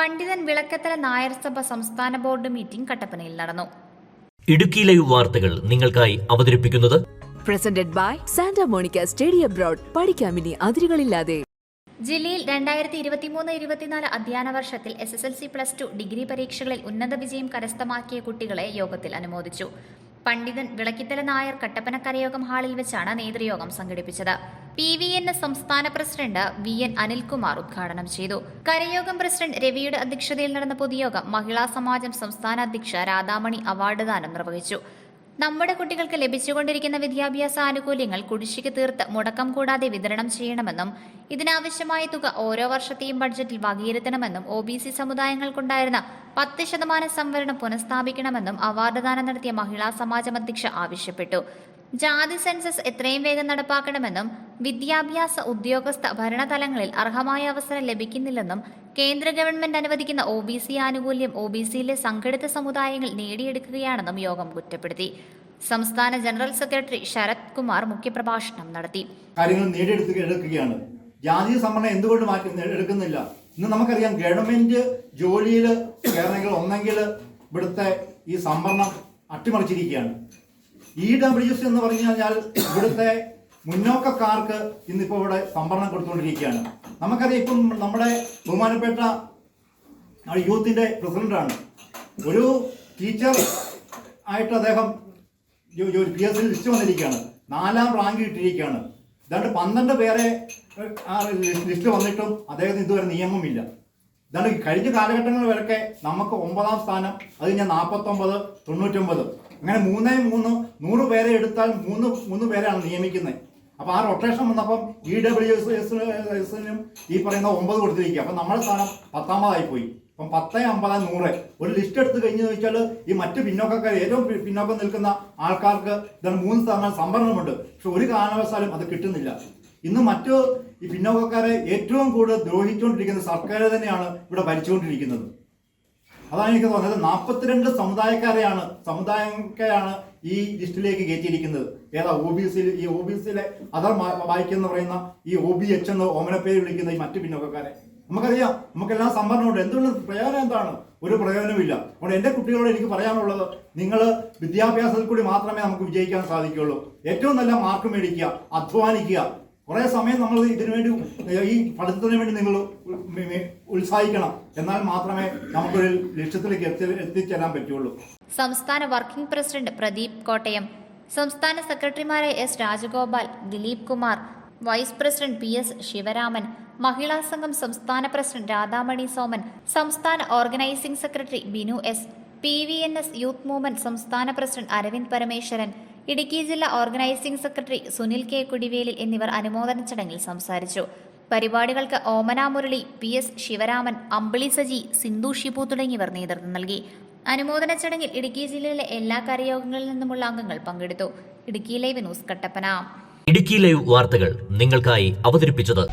പണ്ഡിതൻ വിളക്കത്തല നായർ സഭ സംസ്ഥാന ബോർഡ് മീറ്റിംഗ് കട്ടപ്പനയിൽ നടന്നു. ഇടുക്കി ലൈവ് വാർത്തകൾ നിങ്ങൾക്കായി അവതരിപ്പിക്കുന്നത് presented by Santa Monica stadium broad പഠിക്കാമിനി അതിരുകളില്ലാതെ. ജില്ലയിൽ രണ്ടായിരത്തി ഇരുപത്തിമൂന്ന് ഇരുപത്തിനാല് അധ്യയന വർഷത്തിൽ S S L C plus two degree പരീക്ഷകളിൽ ഉന്നത വിജയം കരസ്ഥമാക്കിയ കുട്ടികളെ യോഗത്തിൽ അനുമോദിച്ചു. പണ്ഡിതൻ വിളക്കിത്തല നായർ കട്ടപ്പന കരയോഗം ഹാളിൽ വെച്ചാണ് നേതൃയോഗം സംഘടിപ്പിച്ചത്. പി വി എൻ സംസ്ഥാന പ്രസിഡന്റ് വി എൻ അനിൽകുമാർ ഉദ്ഘാടനം ചെയ്തു. കരയോഗം പ്രസിഡന്റ് രവിയുടെ അധ്യക്ഷതയിൽ നടന്ന പൊതുയോഗം മഹിളാ സമാജം സംസ്ഥാന അധ്യക്ഷ രാധാമണി അവാർഡ് ദാനം നിർവഹിച്ചു. നമ്മുടെ കുട്ടികൾക്ക് ലഭിച്ചുകൊണ്ടിരിക്കുന്ന വിദ്യാഭ്യാസ ആനുകൂല്യങ്ങൾ കുടിശ്ശിക തീർത്ത് മുടക്കം കൂടാതെ വിതരണം ചെയ്യണമെന്നും ഇതിനാവശ്യമായ തുക ഓരോ വർഷത്തെയും ബഡ്ജറ്റിൽ വകയിരുത്തണമെന്നും ഒ ബി സി സമുദായങ്ങൾക്കുണ്ടായിരുന്ന പത്ത് ശതമാനം സംവരണം പുനഃസ്ഥാപിക്കണമെന്നും അവാർഡ് ദാനം നടത്തിയ മഹിളാ സമാജം അധ്യക്ഷ ആവശ്യപ്പെട്ടു. ജാതി സെൻസസ് എത്രയും വേഗം നടപ്പാക്കണമെന്നും വിദ്യാഭ്യാസ ഉദ്യോഗസ്ഥ ഭരണതലങ്ങളിൽ അർഹമായ അവസരം ലഭിക്കുന്നില്ലെന്നും കേന്ദ്ര ഗവൺമെന്റ് അനുവദിക്കുന്ന ഒ ബി സി ആനുകൂല്യം ഒ ബി സിയിലെ സംഘടിത സമുദായങ്ങൾ നേടിയെടുക്കുകയാണെന്നും യോഗം കുറ്റപ്പെടുത്തി. സംസ്ഥാന ജനറൽ സെക്രട്ടറി ശരത് കുമാർ മുഖ്യപ്രഭാഷണം നടത്തി. കാര്യങ്ങൾ നേടിയെടുക്കുകയാണ്. ജാതി സംവരണം എന്തുകൊണ്ട് മാറ്റി എടുക്കുന്നില്ല? ഇന്ന് നമുക്കറിയാം ഗവൺമെന്റ് ജോലിയിൽ ഒന്നെങ്കിൽ ഇവിടുത്തെ ഈ സംവരണം അട്ടിമറിച്ചിരിക്കുകയാണ്. ഇ ഡബ്ല്യു എസ് എന്ന് പറഞ്ഞു കഴിഞ്ഞാൽ ഇവിടുത്തെ മുന്നോക്കക്കാർക്ക് ഇന്നിപ്പോ ഇവിടെ സംവരണം കൊടുത്തുകൊണ്ടിരിക്കുകയാണ്. നമുക്കറിയാം ഇപ്പം നമ്മുടെ ബഹുമാനപ്പെട്ട ആ യൂത്തിന്റെ പ്രസിഡന്റാണ്. ഒരു ടീച്ചർ ആയിട്ട് അദ്ദേഹം പി എസ് സി ലിസ്റ്റ് വന്നിരിക്കുകയാണ്. നാലാം റാങ്ക് കിട്ടിയിരിക്കുകയാണ്. ഇതായിട്ട് പന്ത്രണ്ട് പേരെ ലിസ്റ്റ് വന്നിട്ടും അദ്ദേഹത്തിന് ഇതുവരെ നിയമമില്ല. ഇതാണ് കഴിഞ്ഞ കാലഘട്ടങ്ങൾ വരൊക്കെ നമുക്ക് ഒമ്പതാം സ്ഥാനം അത് കഴിഞ്ഞാൽ നാൽപ്പത്തൊമ്പത് തൊണ്ണൂറ്റൊമ്പത്. അങ്ങനെ മൂന്നേ മൂന്ന് നൂറ് പേരെ എടുത്താൽ മൂന്ന് മൂന്ന് പേരാണ് നിയമിക്കുന്നത്. അപ്പോൾ ആ റൊട്ടേഷൻ വന്നപ്പം ഇ ഡബ്ല്യു എസ് എസിനും ഈ പറയുന്ന ഒമ്പത് കൊടുത്തിരിക്കുക. അപ്പം നമ്മുടെ സ്ഥാനം പത്താമതായി പോയി. അപ്പം പത്ത് അമ്പത് നൂറ്. ഒരു ലിസ്റ്റ് എടുത്ത് കഴിഞ്ഞ് ചോദിച്ചാൽ ഈ മറ്റ് പിന്നോക്കക്കാർ ഏറ്റവും പിന്നോക്കം നിൽക്കുന്ന ആൾക്കാർക്ക് ഇതാണ് മൂന്ന് ശതമാനം സംവരണമുണ്ട് പക്ഷെ ഒരു കാരണവശാലും അത് കിട്ടുന്നില്ല. ഇന്ന് മറ്റു ഈ പിന്നോക്കക്കാരെ ഏറ്റവും കൂടുതൽ ദ്രോഹിച്ചുകൊണ്ടിരിക്കുന്ന സർക്കാർ തന്നെയാണ് ഇവിടെ ഭരിച്ചുകൊണ്ടിരിക്കുന്നത്. അതാണ് എനിക്ക് തോന്നുന്നത്. നാൽപ്പത്തിരണ്ട് സമുദായക്കാരെയാണ് സമുദായക്കാരാണ് ഈ ലിസ്റ്റിലേക്ക് കയറ്റിയിരിക്കുന്നത്. ഏതാ ഒ ബി സിയിൽ ഈ ഒ ബി സിയിലെ അതർ വായിക്കുന്ന പറയുന്ന ഈ ഒ ബി എച്ച് എന്ന് ഓമനപ്പേര് വിളിക്കുന്ന ഈ മറ്റു പിന്നോക്കക്കാരെ. നമുക്കറിയാം നമുക്കെല്ലാം സംവരണമുണ്ട് എന്തുകൊണ്ട്? പ്രയോജനം എന്താണ്? ഒരു പ്രയോജനമില്ല അതുകൊണ്ട് എന്റെ കുട്ടികളോട് എനിക്ക് പറയാനുള്ളത് നിങ്ങൾ വിദ്യാഭ്യാസത്തിൽ കൂടി മാത്രമേ നമുക്ക് വിജയിക്കാൻ സാധിക്കുകയുള്ളൂ. ഏറ്റവും നല്ല മാർക്ക് മേടിക്കുക അധ്വാനിക്കുക കുറേ സമയം നമ്മൾ ഇതിനു വേണ്ടി ഈ പഠിത്തത്തിന് വേണ്ടി നിങ്ങൾ ഉത്സാഹിക്കണം. എന്നാൽ മാത്രമേ നമുക്കൊരു ലക്ഷ്യത്തിലേക്ക് എത്തി എത്തിച്ചേരാൻ പറ്റുള്ളൂ. സംസ്ഥാന വർക്കിംഗ് പ്രസിഡന്റ് പ്രദീപ് കോട്ടയം സംസ്ഥാന സെക്രട്ടറിമാരായ S Rajagopal Dileep Kumar vice president P S Sivaraman മഹിളാ സംഘം സംസ്ഥാന പ്രസിഡന്റ് രാധാമണി സോമൻ സംസ്ഥാന organising secretary Binu S P V N S youth movement സംസ്ഥാന പ്രസിഡന്റ് അരവിന്ദ് പരമേശ്വരൻ ഇടുക്കി ജില്ലാ organising secretary Sunil K. Kudivelil എന്നിവർ അനുമോദന ചടങ്ങിൽ സംസാരിച്ചു. പരിപാടികൾക്ക് ഓമന മുരളി പി. എസ്. ശിവരാമൻ അമ്പിളി സജി സിന്ധു ഷിബു തുടങ്ങിയവർ നേതൃത്വം നൽകി. അനുമോദന ചടങ്ങിൽ ഇടുക്കി ജില്ലയിലെ എല്ലാ കരയോഗങ്ങളിൽ നിന്നുമുള്ള അംഗങ്ങൾ പങ്കെടുത്തു. Idukki live news Kattappana. Idukki live വാർത്തകൾ നിങ്ങൾക്കായി അവതരിപ്പിച്ചത്